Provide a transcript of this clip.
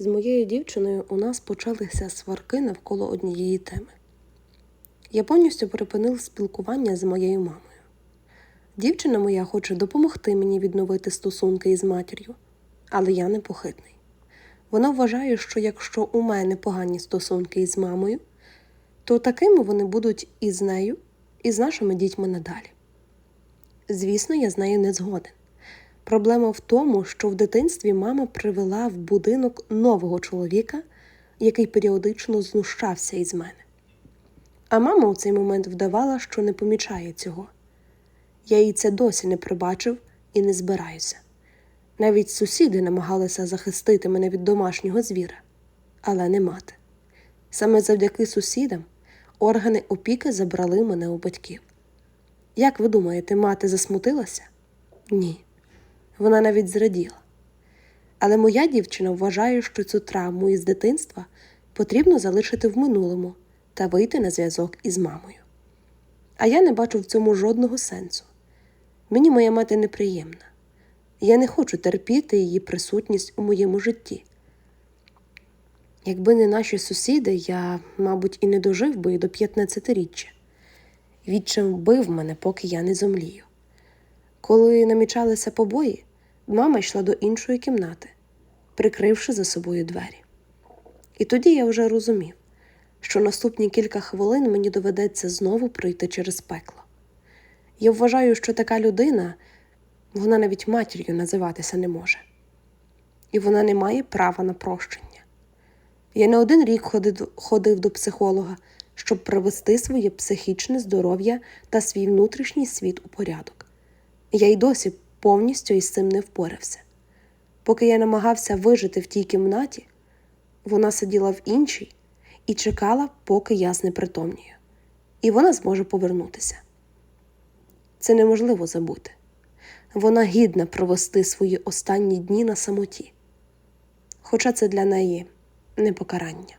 З моєю дівчиною у нас почалися сварки навколо однієї теми. Я повністю припинив спілкування з моєю мамою. Дівчина моя хоче допомогти мені відновити стосунки із матір'ю, але я непохитний. Вона вважає, що якщо у мене погані стосунки із мамою, то такими вони будуть і з нею, і з нашими дітьми надалі. Звісно, я з нею не згоден. Проблема в тому, що в дитинстві мама привела в будинок нового чоловіка, який періодично знущався із мене. А мама у цей момент вдавала, що не помічає цього. Я їй це досі не пробачив і не збираюся. Навіть сусіди намагалися захистити мене від домашнього звіра, але не мати. Саме завдяки сусідам органи опіки забрали мене у батьків. Як ви думаєте, мати засмутилася? Ні. Вона навіть зраділа. Але моя дівчина вважає, що цю травму із дитинства потрібно залишити в минулому та вийти на зв'язок із мамою. А я не бачу в цьому жодного сенсу. Мені моя мати неприємна. Я не хочу терпіти її присутність у моєму житті. Якби не наші сусіди, я, мабуть, і не дожив би до 15-річчя. Відчим вбив мене, поки я не зомлію. Коли намічалися побої, мама йшла до іншої кімнати, прикривши за собою двері. І тоді я вже розумів, що наступні кілька хвилин мені доведеться знову пройти через пекло. Я вважаю, що така людина, вона навіть матір'ю називатися не може, і вона не має права на прощення. Я не один рік ходив, до психолога, щоб привести своє психічне здоров'я та свій внутрішній світ у порядок. Я й досі повністю із цим не впорався. Поки я намагався вижити в тій кімнаті, вона сиділа в іншій і чекала, поки я знепритомнію, і вона зможе повернутися. Це неможливо забути. Вона гідна провести свої останні дні на самоті, хоча це для неї не покарання.